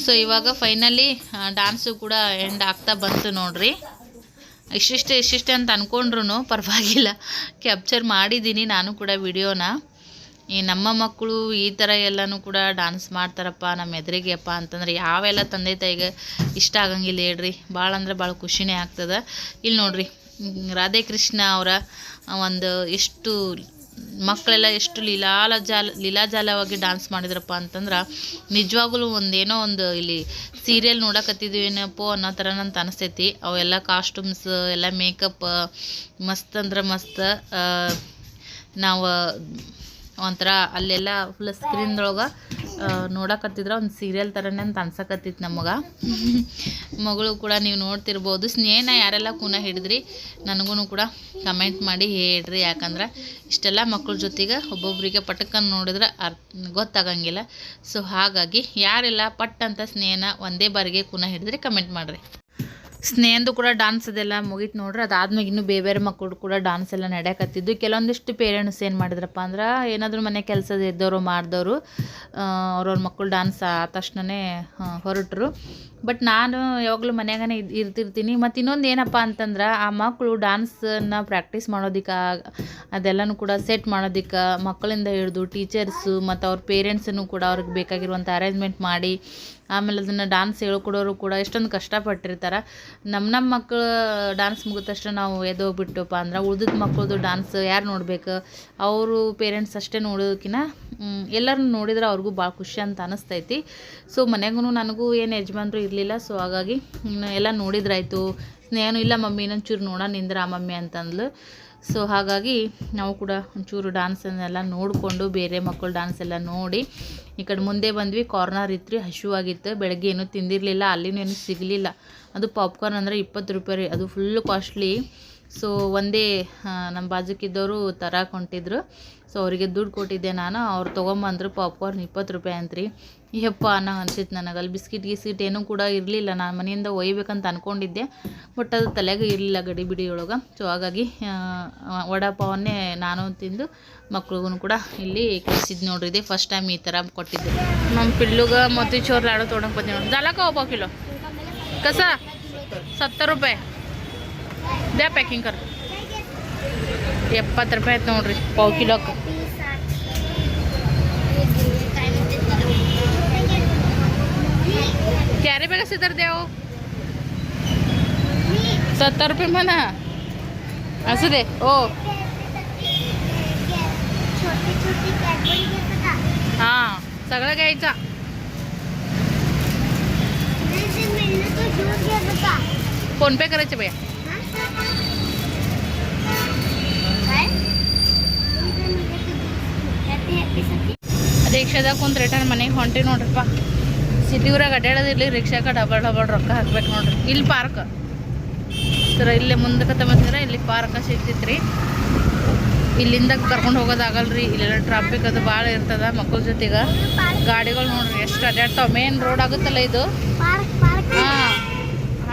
ಸೊ ಇವಾಗ ಫೈನಲಿ ಡ್ಯಾನ್ಸು ಕೂಡ ಎಂಡ್ ಆಗ್ತಾ ಬಂತು ನೋಡ್ರಿ. ಇಷ್ಟಿಷ್ಟು, ಇಷ್ಟಿಷ್ಟೇ ಅಂತ ಅಂದ್ಕೊಂಡ್ರು ಪರವಾಗಿಲ್ಲ. ಕ್ಯಾಪ್ಚರ್ ಮಾಡಿದ್ದೀನಿ ನಾನು ಕೂಡ ವಿಡಿಯೋನ. ಈ ನಮ್ಮ ಮಕ್ಕಳು ಈ ಥರ ಎಲ್ಲನೂ ಕೂಡ ಡಾನ್ಸ್ ಮಾಡ್ತಾರಪ್ಪ ನಮ್ಮ ಎದುರಿಗೆಪ್ಪ ಅಂತಂದ್ರೆ ಯಾವೆಲ್ಲ ತಂದೆ ತಾಯಿಗೆ ಇಷ್ಟ ಆಗಂಗಿಲ್ಲ ಹೇಳ್ರಿ. ಭಾಳ ಅಂದ್ರೆ ಭಾಳ ಖುಷಿನೇ ಆಗ್ತದೆ. ಇಲ್ಲಿ ನೋಡ್ರಿ ರಾಧೆ ಕೃಷ್ಣ ಅವರ ಒಂದು ಎಷ್ಟು ಮಕ್ಕಳೆಲ್ಲ ಎಷ್ಟು ಲೀಲಾಲ ಜಾಲ, ಲೀಲಾಜಾಲವಾಗಿ ಡಾನ್ಸ್ ಮಾಡಿದ್ರಪ್ಪ ಅಂತಂದ್ರೆ ನಿಜವಾಗ್ಲೂ ಒಂದೇನೋ ಒಂದು ಇಲ್ಲಿ ಸೀರಿಯಲ್ ನೋಡಕತ್ತಿದ್ದೀವೇನಪ್ಪೋ ಅನ್ನೋ ಥರ ನಂತ ಅನಿಸ್ತೈತಿ ಅವೆಲ್ಲ ಕಾಸ್ಟ್ಯೂಮ್ಸ್ ಎಲ್ಲ ಮೇಕಪ್ ಮಸ್ತ್ ಅಂದ್ರೆ ಮಸ್ತ್ ನಾವು ಒಂಥರ ಅಲ್ಲೆಲ್ಲ ಫುಲ್ ಸ್ಕ್ರೀನ್ದೊಳಗೆ ನೋಡಕತ್ತಿದ್ರೆ ಒಂದು ಸೀರಿಯಲ್ ಥರನೇ ಅಂತ ಅನ್ಸಕತ್ತಿತ್ತು ನಮಗೆ. ಮಗಳು ಕೂಡ ನೀವು ನೋಡ್ತಿರ್ಬೋದು. ಸ್ನೇಹನ ಯಾರೆಲ್ಲ ಕೂನ ಹಿಡಿದ್ರಿ ನನಗೂ ಕೂಡ ಕಮೆಂಟ್ ಮಾಡಿ ಹೇಳ್ರಿ. ಯಾಕಂದ್ರೆ ಇಷ್ಟೆಲ್ಲ ಮಕ್ಕಳ ಜೊತೆಗೆ ಒಬ್ಬೊಬ್ಬರಿಗೆ ಪಟಕ್ಕನ್ನು ನೋಡಿದ್ರೆ ಅರ್ಥ ಗೊತ್ತಾಗಂಗಿಲ್ಲ. ಸೊ ಹಾಗಾಗಿ ಯಾರೆಲ್ಲ ಪಟ್ ಅಂತ ಸ್ನೇಹನ ಒಂದೇ ಬಾರಿಗೆ ಕೂನ ಹಿಡಿದ್ರಿ ಕಮೆಂಟ್ ಮಾಡಿರಿ. ಸ್ನೇಹಂದು ಕೂಡ ಡಾನ್ಸ್ ಅದೆಲ್ಲ ಮುಗೀತು ನೋಡ್ರಿ ಅದಾದ್ಮೇಲೆ ಇನ್ನೂ ಬೇರೆ ಬೇರೆ ಮಕ್ಕಳು ಕೂಡ ಡಾನ್ಸ್ ಎಲ್ಲ ನಡೆಯಕತ್ತಿದ್ದು. ಕೆಲವೊಂದಿಷ್ಟು ಪೇರೆಂಟ್ಸ್ ಏನು ಮಾಡಿದ್ರಪ್ಪ ಅಂದ್ರೆ, ಏನಾದರೂ ಮನೆ ಕೆಲಸದ ಇದ್ದವರು ಮಾಡಿದವರು ಅವ್ರವ್ರ ಮಕ್ಕಳು ಡಾನ್ಸ್ ಆದ ತಕ್ಷಣನೇ ಹೊರಟರು. ಬಟ್ ನಾನು ಯಾವಾಗಲೂ ಮನ್ಯಾಗನೇ ಇದ್, ಇರ್ತಿರ್ತೀನಿ. ಮತ್ತು ಇನ್ನೊಂದು ಏನಪ್ಪ ಅಂತಂದ್ರೆ, ಆ ಮಕ್ಕಳು ಡಾನ್ಸನ್ನು ಪ್ರಾಕ್ಟೀಸ್ ಮಾಡೋದಕ್ಕೆ, ಅದೆಲ್ಲನೂ ಕೂಡ ಸೆಟ್ ಮಾಡೋದಕ್ಕೆ, ಮಕ್ಕಳಿಂದ ಹಿಡಿದು ಟೀಚರ್ಸು ಮತ್ತು ಅವ್ರ ಪೇರೆಂಟ್ಸನ್ನು ಕೂಡ ಅವ್ರಿಗೆ ಬೇಕಾಗಿರುವಂಥ ಅರೇಂಜ್ಮೆಂಟ್ ಮಾಡಿ ಆಮೇಲೆ ಅದನ್ನು ಡಾನ್ಸ್ ಹೇಳ್ಕೊಡೋರು ಕೂಡ ಎಷ್ಟೊಂದು ಕಷ್ಟಪಟ್ಟಿರ್ತಾರೆ. ನಮ್ಮ ನಮ್ಮ ಮಕ್ಕಳು ಡಾನ್ಸ್ ಮುಗಿದ ತಕ್ಷಣ ನಾವು ಎದ್ದೋಗ್ಬಿಟ್ಟಪ್ಪ ಅಂದ್ರೆ ಉಳಿದ ಮಕ್ಕಳದು ಡಾನ್ಸ್ ಯಾರು ನೋಡಬೇಕು? ಅವರು ಪೇರೆಂಟ್ಸ್ ಅಷ್ಟೇ ನೋಡೋದಕ್ಕಿಂತ ಎಲ್ಲರನ್ನು ನೋಡಿದ್ರೆ ಅವ್ರಿಗೂ ಭಾಳ ಖುಷಿ ಅಂತ ಅನಿಸ್ತೈತಿ. ಸೊ ಮನೆಗೂ ನನಗೂ ಏನು ಯಜಮಾನ್ರು ಇರಲಿಲ್ಲ. ಸೊ ಹಾಗಾಗಿ ಎಲ್ಲ ನೋಡಿದ್ರಾಯ್ತು. ಸ್ನೇಹನೂ ಇಲ್ಲ ಮಮ್ಮಿ, ಇನ್ನೊಂಚೂರು ನೋಡೋಣ, ನಿಂದ್ರ ಮಮ್ಮಿ ಅಂತಂದ್ಲು. ಸೊ ಹಾಗಾಗಿ ನಾವು ಕೂಡ ಒಂಚೂರು ಡ್ಯಾನ್ಸನ್ನೆಲ್ಲ ನೋಡಿಕೊಂಡು ಬೇರೆ ಮಕ್ಕಳು ಡಾನ್ಸ್ ಎಲ್ಲ ನೋಡಿ, ಈ ಕಡೆ ಮುಂದೆ ಬಂದ್ವಿ ಕಾರ್ನರ್ ಇತ್ತು ಹಸಿವಾಗಿತ್ತು, ಬೆಳಗ್ಗೆ ಏನೂ ತಿಂದಿರಲಿಲ್ಲ, ಅಲ್ಲಿನೂ ಏನೂ ಸಿಗಲಿಲ್ಲ. ಅದು ಪಾಪ್ಕಾರ್ನ್ ಅಂದರೆ ಇಪ್ಪತ್ತು ರೂಪಾಯಿ ರೀ, ಅದು ಫುಲ್ಲು ಕಾಸ್ಟ್ಲಿ ಸೊ ಒಂದೇ ನಮ್ಮ ಬಾಜುಕಿದ್ದವರು ತರಕ್ಕೆ ಹೊಂಟಿದ್ರು. ಸೊ ಅವರಿಗೆ ದುಡ್ಡು ಕೊಟ್ಟಿದ್ದೆ ನಾನು, ಅವ್ರು ತೊಗೊಂಬಂದ್ರು ಪಾಪ್ಕಾರ್ನ್ ಇಪ್ಪತ್ತು ರೂಪಾಯಿ ಅಂತ್ರಿ. ಯಪ್ಪ, ಅನ್ನೋ ಅನ್ಸಿತ್ತು ನನಗೆ. ಅಲ್ಲಿ ಬಿಸ್ಕಿಟ್ ಗಿಸ್ಕಿಟ್ ಏನೂ ಕೂಡ ಇರಲಿಲ್ಲ. ನಾನು ಮನೆಯಿಂದ ಒಯ್ಬೇಕಂತ ಅಂದ್ಕೊಂಡಿದ್ದೆ ಬಟ್ ಅದು ತಲೆಗೆ ಇರಲಿಲ್ಲ ಗಡಿ ಬಿಡಿಯೊಳಗೆ. ಸೊ ಹಾಗಾಗಿ ವಡಾಪಾವನ್ನೇ ನಾನು ತಿಂದು ಮಕ್ಳಿಗೂ ಕೂಡ ಇಲ್ಲಿ ಕಳಿಸಿದ್ದು ನೋಡ್ರಿ. ಇದೆ ಫಸ್ಟ್ ಟೈಮ್ ಈ ಥರ ಕೊಟ್ಟಿದ್ದೆ. ನಮ್ಮ ಪಿಲ್ಲುಗ ಮತ್ತು ಚೋರ್ ಲಾಡೋ ತೊಗೊಂಡೋಗಿ ಬಂದೆ ನೋಡಿ ದಲಕ ಒಬ್ಬ ಕಿಲೋ. ಕಸ? ಸತ್ತರ್ ರೂಪಾಯಿ. ದೇ ಪ್ಯಾಕಿಂಗ್ ಕರ್. ಎಪ್ಪತ್ತು ರೂಪಾಯಿ ಆಯ್ತು ನೋಡ್ರಿ, ಪಾವು ಕಿಲೋಕ್ಕೆ क्या रुपये का सत्तर द्याव हो. सत्तर रुपये म्हणा. असू दे ओ हा सगळं घ्यायचा. फोन पे करायचे भैया रिक्षाचा कोण रिटर्न म्हणे हॉन्टेन ऑर्डर पा ಸಿಟಿಗ್ರಾಗ ಅಡ್ಡಾಡೋದಿರ್ಲಿ ರಿಕ್ಷಾಕ ಡಬಲ್ ಡಬಲ್ ರೊಕ್ಕ ಹಾಕ್ಬೇಕು ನೋಡ್ರಿ. ಇಲ್ಲಿ ಪಾರ್ಕ್ ಸರ ಇಲ್ಲೇ ಮುಂದಕ್ಕೆ ಬಂದ್ರೆ ಇಲ್ಲಿ ಪಾರ್ಕ ಸಿಗ್ತೈತ್ರಿ. ಇಲ್ಲಿಂದ ಕರ್ಕೊಂಡು ಹೋಗೋದಾಗಲ್ರಿ. ಇಲ್ಲೆಲ್ಲ ಟ್ರಾಫಿಕ್ ಅದು ಭಾಳ ಇರ್ತದ ಮಕ್ಕಳ ಜೊತೆಗೆ. ಗಾಡಿಗಳು ನೋಡ್ರಿ ಎಷ್ಟು ಅಡ್ಡಾಡ್ತಾವೆ ಮೇನ್ ರೋಡ್ ಆಗುತ್ತಲ್ಲ ಇದು? ಹಾಂ.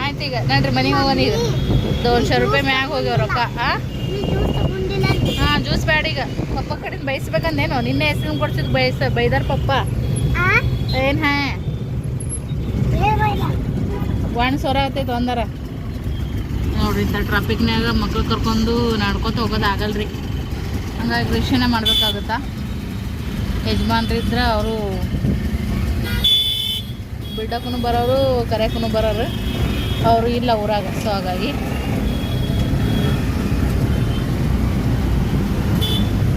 ಆಯ್ತು ಈಗ. ನೋಡ್ರಿ ಮನೆಗೆ ಹೋಗೋಣ ಈಗ. ದೋನ್ಶೆ ರೂಪಾಯಿ ಮ್ಯಾಗ ಹೋಗ್ಯಾವ ರೊಕ್ಕ. ಹಾಂ ಜ್ಯೂಸ್ ಬ್ಯಾಡ ಈಗ. ಪಪ್ಪ ಕಡೆ ಬಯಸ್ಬೇಕಂದೇನು ನಿನ್ನೆ ಹೆಸರು ಕೊಡ್ಸಿದ್ ಬಯಸ ಬೈದಾರ ಪಪ್ಪ. ಏನು ಹಾಂ? ಒಣ ಸೊರ ಆಗ್ತೈತೆ ಒಂದರ. ನೋಡ್ರಿ ಇಂಥ ಟ್ರಾಫಿಕ್ನಾಗ ಮಕ್ಳು ಕರ್ಕೊಂಡು ನಡ್ಕೊತ ಹೋಗೋದು ಆಗಲ್ರಿ. ಹಂಗಾಗಿ ರಿಕ್ಷನೇ ಮಾಡ್ಬೇಕಾಗುತ್ತಾ? ಯಜಮಾನ್ರು ಇದ್ರೆ ಅವರು ಬಿಡಕ್ಕೂ ಬರೋರು ಕರೆಯಕ್ಕೂ ಬರೋರು. ಅವರು ಇಲ್ಲ ಊರಾಗ ಸೊ ಹಾಗಾಗಿ.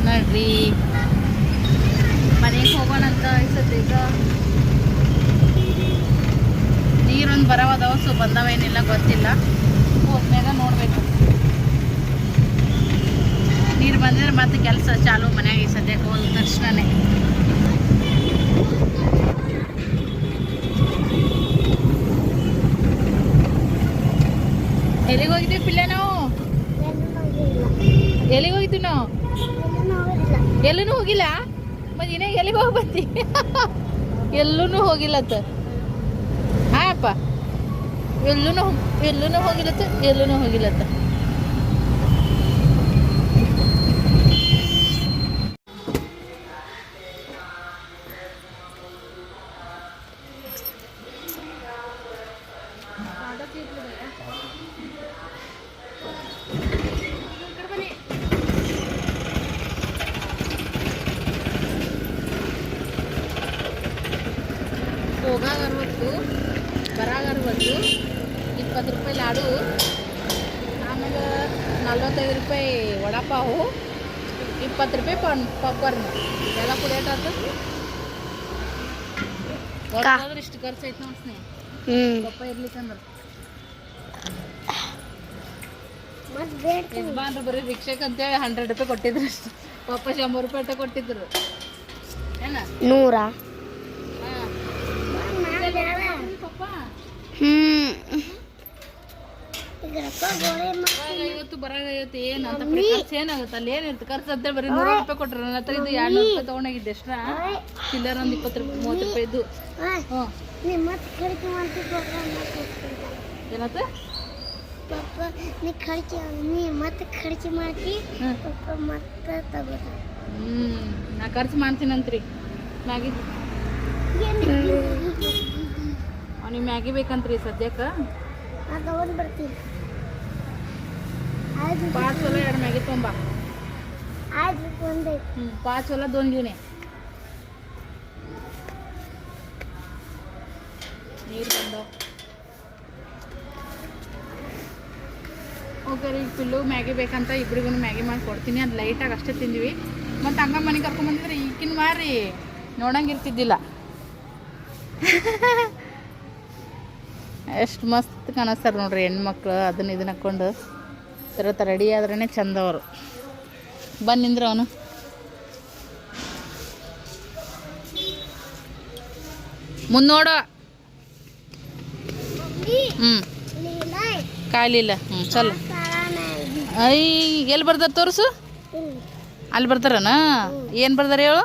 ನೋಡ್ರಿ. ಮನೆಗೆ ಹೋಗೋಣಂತ ಈಗ. ನೀರೊಂದು ಬರವದವ ಸೊ ಬಂದವೇನಿಲ್ಲ, ಗೊತ್ತಿಲ್ಲ. ಹೋದ್ಮೇಲೆ ನೋಡಬೇಕು. ನೀರು ಬಂದಿದ್ರೆ ಮತ್ತೆ ಕೆಲಸ ಚಾಲು ಮನ್ಯಾಗ ಸದ್ಯಕ್ಕೆ ಹೋದ ತಕ್ಷಣನೇ. ಎಲ್ಲಿಗೆ ಹೋಗಿದ್ದೀವಿ ಪಿಲ್ಲೆ ನಾವು? ಎಲ್ಲಿಗೆ ಹೋಗಿದ್ದೀವಿ ನಾವು? ಎಲ್ಲೂ ಹೋಗಿಲ್ಲ? ಮತ್ತೆ ಇನ್ನೇ ಎಲ್ಲಿಗೆ ಹೋಗಿ ಬಂದಿ? ಎಲ್ಲೂ ಹೋಗಿಲ್ಲತ್ತ ಹಾಯಪ್ಪ ಎಲ್ಲೂ ಎಲ್ಲೂ ಹೋಗಿಲ್ಲತ್ತ ಎಲ್ಲೂ ಹೋಗಿಲ್ಲತ್ತ. ಹೋಗಾಗ ಅರವತ್ತು ಒಂದು ಇಪ್ಪತ್ತು ರೂಪಾಯಿ ಲಾಡು ಆಮೇಲೆ ನಲ್ವತ್ತೈದು ರೂಪಾಯಿ ವಡಾಪಾವು ಇಪ್ಪತ್ತು ರೂಪಾಯಿ ಪನ್ ಪಾಪ್ಕಾರ್ನ್ ಎಲ್ಲ ಕುಡಿಯೋಟಾತು ಒಟ್ಟಾದ್ರೆ ಇಷ್ಟು ಖರ್ಚು ಐತೆ ನೋಡಿ ಸ್ನೇಹ. ಪಪ್ಪ ಇರ್ಲಿಕ್ಕಂದ್ರೆ ಯಜಮಾನ್ರು ಬರೀ ರಿಕ್ಷಾಕ್ ಅಂತೇಳಿ ಹಂಡ್ರೆಡ್ ರೂಪಾಯಿ ಕೊಟ್ಟಿದ್ರು ಅಷ್ಟು. ಪಪ್ಪ ಶಂಬರ್ ರೂಪಾಯಿ ಕೊಟ್ಟಿದ್ರು. ಏನ? ನೂರ ಹಾಂ ಪಪ್ಪ ಹ್ಮ್. ಈಗ ರೊಕ್ಕ ಗೋಳೆ ಬರಾಗ ಐವತ್ತು ಬರಾಗ ಐವತ್ತು ಏನು ಅಂತ ಖರ್ಚು ಏನಾಗುತ್ತೆ ಅಲ್ಲಿ ಏನಿರುತ್ತೆ ಖರ್ಚು ಅಂತೇಳಿ ಬರೀ ನೂರ ರೂಪಾಯಿ ಕೊಟ್ಟರು ನನ್ನ ಹತ್ರ ಇದು ಎರಡು ನೂರು ರೂಪಾಯಿ ತೊಗೊಂಡೋಗಿದ್ದೆ ಎಷ್ಟ ಚಿಲ್ಲರ್ ಒಂದು ಇಪ್ಪತ್ತು ರೂಪಾಯಿ ಮೂವತ್ತು ರೂಪಾಯಿ ಇದು. ಹ್ಞೂ ನಿಮ್ಮ ಕಿಟಕಿ ಮಾಡ್ತಿ ಏನತ್ತ ಪಪ್ಪ ನೀ ಖರ್ಚು ನೀ ಮತ್ತೆ ಖರ್ಚು ಮಾಡ್ತಿ. ಪಪ್ಪ ಮತ್ತೆ ತಗೋ ಹ್ಞೂ ನಾ ಖರ್ಚು ಮಾಡ್ತೀನಂತ್ರಿ. ಮ್ಯಾಗಿ. ಅವ್ನಿಗೆ ಮ್ಯಾಗಿ ಬೇಕಂತ್ರಿ ಸದ್ಯಕ್ಕೆ? ಪಾಚ್ ಹೊಲ ಎರಡು ಮ್ಯಾಗಿ ತೊಂಬ. ಹ್ಞೂ ಪಾಚ್ ಹೊಲ ದೋನ್ ಗಿಣೆ ನೀರು ಬಂದವು ಓಕೆ ರೀ ಪಿಲ್ಲು ಮ್ಯಾಗಿ ಬೇಕಂತ ಇಬ್ರಿಗೂ ಮ್ಯಾಗಿ ಮಾಡಿ ಕೊಡ್ತೀನಿ. ಅದು ಲೈಟಾಗಿ ಅಷ್ಟೇ ತಿಂದ್ವಿ. ಮತ್ತು ಹಂಗ ಮನೆಗೆ ಕರ್ಕೊಂಬಂದಿದ್ರೆ ಈಗಿನ ಮಾರಿ. ನೋಡಂಗೆ ಇರ್ತಿದ್ದಿಲ್ಲ. ಎಷ್ಟು ಮಸ್ತ್ ಕಾಣಿಸ್ತಾರ ನೋಡ್ರಿ ಹೆಣ್ಮಕ್ಳು ಅದನ್ನ ಇದನ್ನ ಹಾಕ್ಕೊಂಡು ಥರ ರೆಡಿ ಆದ್ರೇ ಚಂದ ಅವರು. ಬಂದಿಂದ್ರ ಅವನು. ಮುಂದೆ ನೋಡು. ಹ್ಞೂ ಲೀಲಾಯ್ ಕಾಯ್ಲಿಲ್ಲ ಹ್ಞೂ ಚಲೋ. ಐ ಎಲ್ಲಿ ಬರ್ತಾರೆ ತೋರಿಸು? ಅಲ್ಲಿ ಬರ್ತಾರನ? ಏನು ಬರ್ದಾರ ಹೇಳು?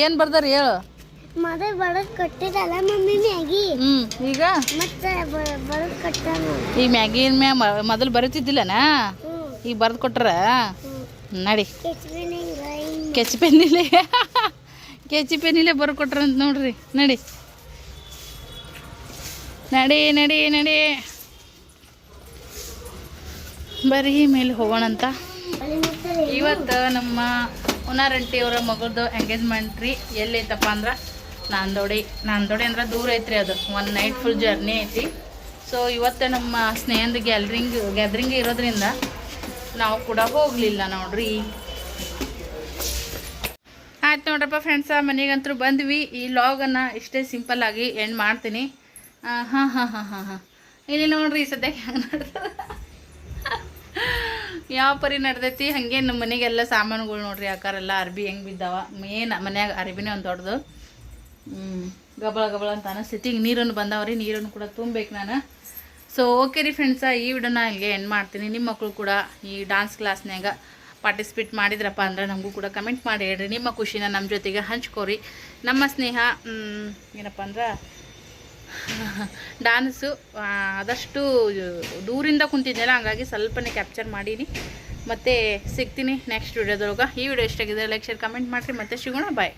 ಏನು ಬರ್ದಾರ ಹೇಳು? ಮೊದಲು ಬಡದ್ ಕಟ್ಟಿದಲ್ಲ ಮಮ್ಮಿ ಮ್ಯಾಗಿ? ಹ್ಞೂ ಈಗ? ಮತ್ತೆ ಬಡದ್ ಕೊಟ್ಟಾನು ಈ ಮ್ಯಾಗಿನ ಮ್ಯಾ ಮೊದಲು ಬರುತ್ತಿದ್ದಿಲ್ಲನ ಈಗ ಬರ್ದು ಕೊಟ್ರ? ನಡಿ. ಕೆಚ್ಬಿನಿಂಗ್ ಕೆಚ್ ಪೆನ್ನಿಲೆ? ಕೆಚಿ ಪೆನ್ನಿಲೆ ಬರ್ ಕೊಟ್ರಂತ ನೋಡ್ರಿ. ನಡಿ. ನಡಿ ನಡಿ ನಡಿ. ಬರೀ ಮೇಲೆ ಹೋಗೋಣಂತ ಇವತ್ತು ನಮ್ಮ ಉನಾರಂಟಿ ಅವರ ಮಗಳದು ಎಂಗೇಜ್ಮೆಂಟ್ ರೀ. ಎಲ್ಲೈತಪ್ಪ ಅಂದ್ರೆ? ನಾಂದೋಡಿ ನಾಂದೋಡಿ ಅಂದ್ರೆ ದೂರ ಐತ್ರಿ ಅದು. ಒನ್ ನೈಟ್ ಫುಲ್ ಜರ್ನಿ ಐತಿ. ಸೊ ಇವತ್ತು ನಮ್ಮ ಸ್ನೇಹದ ಗ್ಯಾಲ್ರಿಂಗ್ ಗ್ಯಾದ್ರಿಂಗ್ ಇರೋದ್ರಿಂದ ನಾವು ಕೂಡ ಹೋಗಲಿಲ್ಲ ನೋಡ್ರಿ. ಆಯ್ತು ನೋಡ್ರಪ್ಪ ಫ್ರೆಂಡ್ಸ ಮನೆಗಂತೂ ಬಂದ್ವಿ. ಈ ಲಾಗನ್ನು ಇಷ್ಟೇ ಸಿಂಪಲ್ ಆಗಿ ಎಂಡ್ ಮಾಡ್ತೀನಿ. ಹಾಂ ಹಾಂ ಹಾಂ ಹಾಂ ಹಾಂ. ಇಲ್ಲಿ ನೋಡ್ರಿ ಸದ್ಯಕ್ಕೆ ಹೆಂಗೆ ನಡ್ದದ. ಯಾವ ಪರಿ ನಡ್ದೈತಿ? ಹಂಗೆ ನಮ್ಮ ಮನೆಗೆಲ್ಲ ಸಾಮಾನುಗಳು ನೋಡ್ರಿ ಆಕಾರೆಲ್ಲ ಅರ್ಬಿ ಹೆಂಗೆ ಬಿದ್ದಾವ. ಮೇನ್ ಮನ್ಯಾಗ ಅರ್ಬಿನೇ ಒಂದು ದೊಡ್ಡದು. ಹ್ಞೂ ಗಬಳ ಗಬಳ ಅಂತ ಅನಿಸ್ತೈತಿ. ಈಗ ನೀರನ್ನು ಬಂದವ್ರಿ, ನೀರನ್ನು ಕೂಡ ತುಂಬಬೇಕು ನಾನು. ಸೊ ಓಕೆ ರೀ ಫ್ರೆಂಡ್ಸ ಈ ವಿಡಿಯೋನ ಇಲ್ಲಿಗೆ ಎಂಡ್ ಮಾಡ್ತೀನಿ. ನಿಮ್ಮ ಮಕ್ಕಳು ಕೂಡ ಈ ಡಾನ್ಸ್ ಕ್ಲಾಸ್ನಾಗ ಪಾರ್ಟಿಸಿಪೇಟ್ ಮಾಡಿದ್ರಪ್ಪ ಅಂದ್ರೆ ನಮಗೂ ಕೂಡ ಕಮೆಂಟ್ ಮಾಡಿ ಹೇಳ್ರಿ. ನಿಮ್ಮ ಖುಷಿನ ನಮ್ಮ ಜೊತೆಗೆ ಹಂಚ್ಕೋರಿ. ನಮ್ಮ ಸ್ನೇಹ ಏನಪ್ಪ ಅಂದ್ರೆ ಡಾನ್ಸು ಆದಷ್ಟು ದೂರಿಂದ ಕುಂತಿದ್ದೆಲ್ಲ ಹಂಗಾಗಿ ಸ್ವಲ್ಪನೇ ಕ್ಯಾಪ್ಚರ್ ಮಾಡೀನಿ. ಮತ್ತು ಸಿಗ್ತೀನಿ ನೆಕ್ಸ್ಟ್ ವಿಡಿಯೋದೊಳಗೆ ಈ ವಿಡಿಯೋ ಎಷ್ಟಾಗಿದೆ ಲೈಕ್ ಶೇರ್ ಕಮೆಂಟ್ ಮಾಡಿರಿ. ಮತ್ತೆ ಸಿಗೋಣ ಬಾಯ್